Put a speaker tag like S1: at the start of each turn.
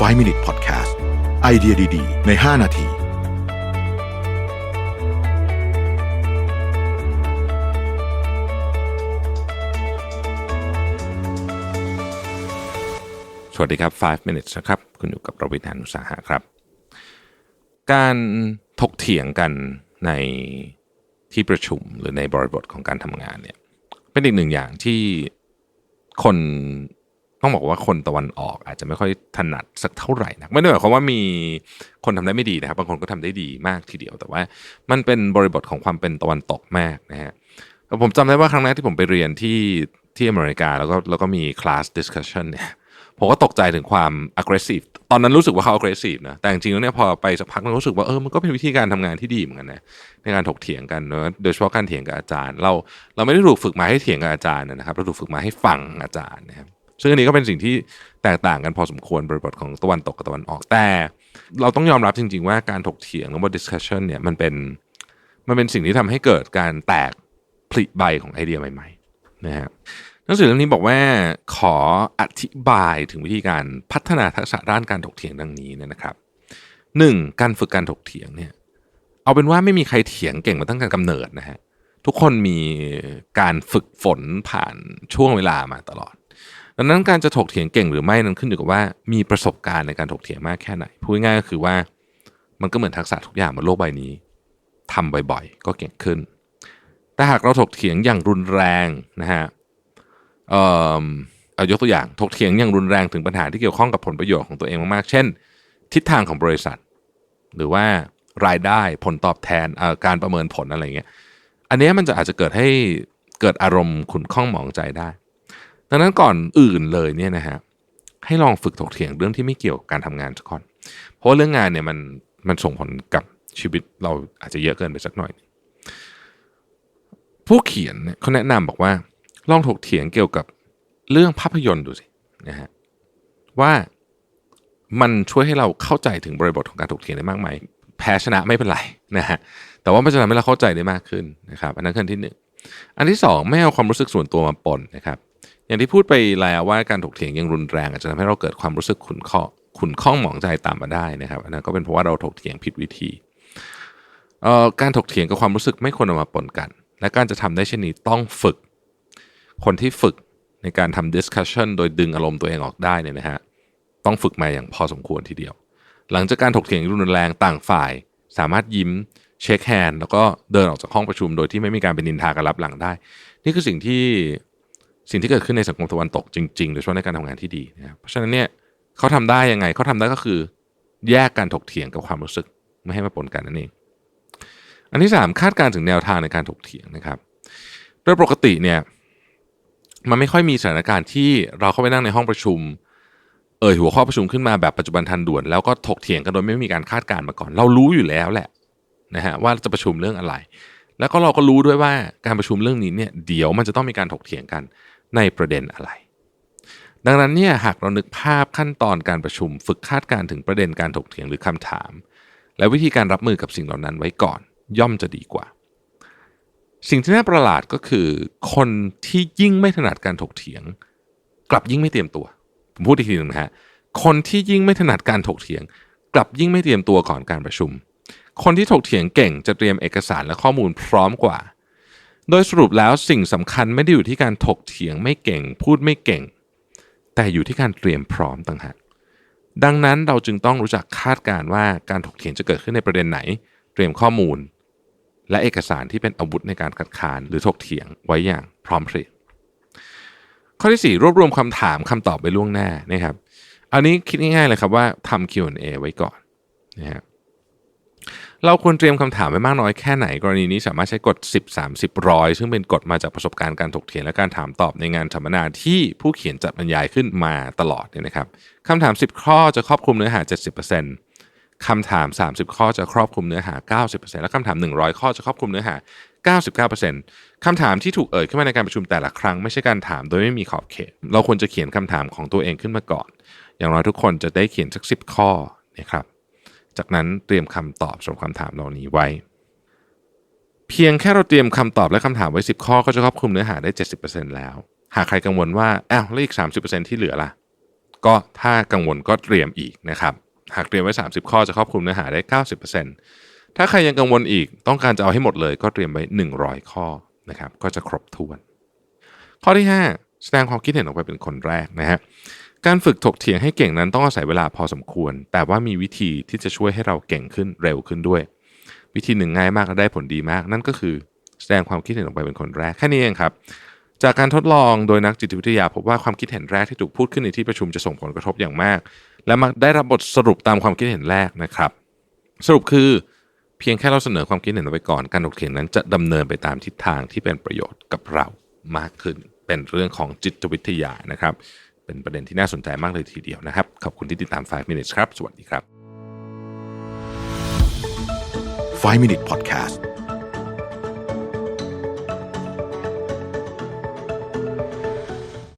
S1: 5 Minute Podcast ไอเดียดีๆ ใน 5 นาที
S2: สวัสดีครับ 5 minutes นะครับ คุณอยู่กับรวิทยานุสาหะครับ การถกเถียงกันในที่ประชุมหรือในบริบทของการทำงานเนี่ย เป็นอีกหนึ่งอย่างที่คน ต้องบอกว่าคนตะวันออกอาจจะไม่ค่อยถนัดสักเท่าไหร่นะไม่ได้หมายความว่ามีคนทำได้ไม่ดีนะครับบางคนก็ทำได้ดีมากทีเดียว แต่ว่ามันเป็นบริบทของความเป็นตะวันตกมากนะฮะผมจำได้ว่าครั้งแรกที่ผมไปเรียนที่ที่อเมริกาแล้วก็แล้วก็มีคลาส discussion เนี่ยผมก็ตกใจถึงความ aggressive ตอนนั้นรู้สึกว่าเขา aggressive นะ แต่จริงๆแล้วเนี่ยพอไปสักพักนึงรู้สึกว่าเออ มันก็เป็นวิธีการทำงานที่ดีเหมือนกันนะ ในการถกเถียงกัน โดยเฉพาะการเถียงกับอาจารย์ เราเราไม่ได้ถูกฝึกมาให้เถียงกับอาจารย์นะครับ เราถูกฝึกมาให้ฟังอาจารย์นะครับ ซึ่งอันนี้ก็เป็นสิ่งที่แตกต่างกันพอสมควรบริบทของตะวันตกกับตะวันออกแต่ เราต้องยอมรับจริง ๆ ว่าการถกเถียงหรือว่า discussion เนี่ยมันเป็นมันเป็นสิ่งที่ทำให้เกิดการแตกผลิใบของไอเดียใหม่ๆนะฮะหนังสือเล่มนี้บอกว่าขออธิบายถึงวิธีการพัฒนาทักษะด้านการถกเถียงดังนี้เนี่ยนะครับหนึ่งการฝึกการถกเถียงเนี่ยเอาเป็นว่าไม่มีใครเถียงเก่งมาตั้งแต่กำเนิดนะฮะทุกคนมีการฝึกฝนผ่านช่วงเวลามาตลอด ดังนั้นการจะถกเถียงเก่งหรือไม่นั้นขึ้นอยู่กับว่ามีประสบการณ์ในการถกเถียงมากแค่ไหนพูดง่ายๆก็คือว่ามันก็เหมือนทักษะทุกอย่างบนโลกใบนี้ทำบ่อยๆ ก็เก่งขึ้น แต่หากเราถกเถียงอย่างรุนแรงนะฮะเอ่อเอายกตัวอย่างถกเถียงอย่างรุนแรงถึงปัญหาที่เกี่ยวข้องกับผลประโยชน์ของตัวเองมากๆ เช่น ทิศทางของบริษัท หรือว่ารายได้ผลตอบแทนการประเมินผลอะไรเงี้ย อันนี้มันจะอาจจะเกิดให้เกิดอารมณ์ขุนข้องหมองใจได้ ดังนั้นก่อนอื่นเลยเนี่ยนะฮะให้ลองฝึกถกเถียงเรื่องที่ไม่เกี่ยวกับการทำงานสักก่อน เพราะาเรื่องงานเนี่ยมันมันส่งผลกับชีวิตเราอาจจะเยอะเกินไปสักหน่อย ผู้เขียนเนี่ยเขาแนะนำบอกว่า ลองถกเถียงเกี่ยวกับเรื่องภาพยนตร์ดูสินะฮะว่ามันช่วยให้เราเข้าใจถึงบริบทของการถกเถียงได้มากมายแพ้ชนะไม่เป็นไรนะฮะแต่ว่ามันจะทำให้เราเข้าใจได้มากขึ้นนะครับ อันนั้นคืออันที่หนึ่งอันที่สองไม่เอาความรู้สึกส่วนตัวมาปนนะครับ อย่างที่พูดไปแล้วว่าการถกเถียงยังรุนแรงอาจจะทำให้เราเกิดความรู้สึกขุนข้อขุนข้องหมองใจตามมาได้นะครับอันนั้นก็เป็นเพราะว่าเราถกเถียงผิดวิธีการถกเถียงกับความรู้สึกไม่ควรเอามาปนกัน และการจะทำได้เช่นนี้ต้องฝึก คนที่ฝึกในการทำ discussion โดยดึงอารมณ์ตัวเองออกได้เนี่ยนะฮะต้องฝึกมาอย่างพอสมควรทีเดียว หลังจากการถกเถียงรุนแรงต่างฝ่าย สามารถยิ้มเช็คแฮนด์แล้วก็เดินออกจากห้องประชุมโดยที่ไม่มีการเป็นนินทากันรับหลังได้ นี่คือสิ่งที่ สิ่งที่เกิดขึ้นในสังคมตะวันตกจริงๆ โดยเฉพาะในการทำงานที่ดีนะครับเพราะฉะนั้นเนี่ยเขาทำได้ยังไงเขาทำได้ก็คือแยกการถกเถียงกับความรู้สึกไม่ให้มาปนกันนั่นเอง อันที่สามคาดการถึงแนวทางในการถกเถียงนะครับ โดยปกติเนี่ยมันไม่ค่อยมีสถานการณ์ที่เราเข้าไปนั่งในห้องประชุม เอ่ยหัวข้อประชุมขึ้นมาแบบปัจจุบันทันด่วน แล้วก็ถกเถียงกันโดยไม่มีการคาดการณ์มาก่อน เรารู้อยู่แล้วแหละนะฮะว่าจะประชุมเรื่องอะไร แล้วก็เราก็รู้ด้วยว่าการประชุมเรื่องนี้เนี่ยเดี๋ยวมันจะต้องมีการถกเถียงกัน ในประเด็นอะไร ดังนั้นเนี่ยหากเรานึกภาพขั้นตอนการประชุม ฝึกคาดการถึงประเด็นการถกเถียงหรือคำถาม และวิธีการรับมือกับสิ่งเหล่านั้นไว้ก่อน ย่อมจะดีกว่า สิ่งที่น่าประหลาดก็คือ คนที่ยิ่งไม่ถนัดการถกเถียง กลับยิ่งไม่เตรียมตัว ผมพูดอีกทีหนึ่งนะฮะคนที่ยิ่งไม่ถนัดการถกเถียง กลับยิ่งไม่เตรียมตัวก่อนการประชุม คนที่ถกเถียงเก่งจะเตรียมเอกสารและข้อมูลพร้อมกว่า โดยสรุปแล้วสิ่งสำคัญไม่ได้อยู่ที่การถกเถียงไม่เก่ง พูดไม่เก่ง แต่อยู่ที่การเตรียมพร้อมต่างหากดังนั้นเราจึงต้องรู้จักคาดการณ์ว่าการถกเถียงจะเกิดขึ้นในประเด็นไหน เตรียมข้อมูล และเอกสารที่เป็นอาวุธในการคัดค้านหรือถกเถียงไว้อย่างพร้อมเพรียงข้อที่ 4 รวบรวมคำถามคำตอบไปล่วงหน้านะครับ อันนี้คิดง่ายๆเลยครับว่าทำ Q&A ไว้ก่อนนะฮะ เราควรเตรียมคำถามไว้มากน้อยแค่ไหน กรณีนี้สามารถใช้กฎ 10 30ร้อยซึ่งเป็นกฎมาจากประสบการณ์การถกเถียงและการถามตอบในงานสัมมนาที่ผู้เขียนจัดบรรยายขึ้นมาตลอดเนี่ยนะครับคำถาม 10 ข้อจะครอบคลุมเนื้อหา 70%คำถาม 30 ข้อจะครอบคลุมเนื้อหา 90%และคำถาม 100 ข้อจะครอบคลุมเนื้อหา 99%คำถามที่ถูกเอ่ยขึ้นมาในการประชุมแต่ละครั้งไม่ใช่การถามโดยไม่มีขอบเขต เราควรจะเขียนคำถามของตัวเองขึ้นมาก่อน อย่างน้อยทุกคนจะได้เขียนสัก 10 ข้อนะครับ จากนั้นเตรียมคำตอบสำหรับคำถามเหล่านี้ไว้ เพียงแค่เราเตรียมคำตอบและคำถามไว้ 10 ข้อก็จะครอบคลุมเนื้อหาได้ 70%แล้ว หากใครกังวลว่าอ้าวแล้วอีก 30%ที่เหลือล่ะ ก็ถ้ากังวลก็เตรียมอีกนะครับ หากเตรียมไว้ 30 ข้อจะครอบคลุมเนื้อหาได้ 90%ถ้าใครยังกังวลอีกต้องการจะเอาให้หมดเลย ก็เตรียมไว้ 100 ข้อนะครับก็จะครบถ้วน ข้อที่ 5 แสดงความคิดเห็นออกไปเป็นคนแรกนะฮะ การฝึกถกเถียงให้เก่งนั้นต้องอาศัยเวลาพอสมควร แต่ว่ามีวิธีที่จะช่วยให้เราเก่งขึ้นเร็วขึ้นด้วย วิธีหนึ่งง่ายมากและได้ผลดีมาก นั่นก็คือแสดงความคิดเห็นออกไปเป็นคนแรกแค่นี้เองครับ จากการทดลองโดยนักจิตวิทยาพบว่าความคิดเห็นแรกที่ถูกพูดขึ้นในที่ประชุมจะส่งผลกระทบอย่างมาก และมักได้รับบทสรุปตามความคิดเห็นแรกนะครับ สรุปคือ เพียงแค่เราเสนอความคิดเห็นออกไปก่อน การถกเถียงนั้นจะดำเนินไปตามทิศทางที่เป็นประโยชน์กับเรามากขึ้น เป็นเรื่องของจิตวิทยานะครับ เป็นประเด็นที่น่าสนใจมากเลยทีเดียวนะครับ ขอบคุณที่ติดตาม 5 minutes ครับ สวัสดีครับ
S1: 5 Minute Podcast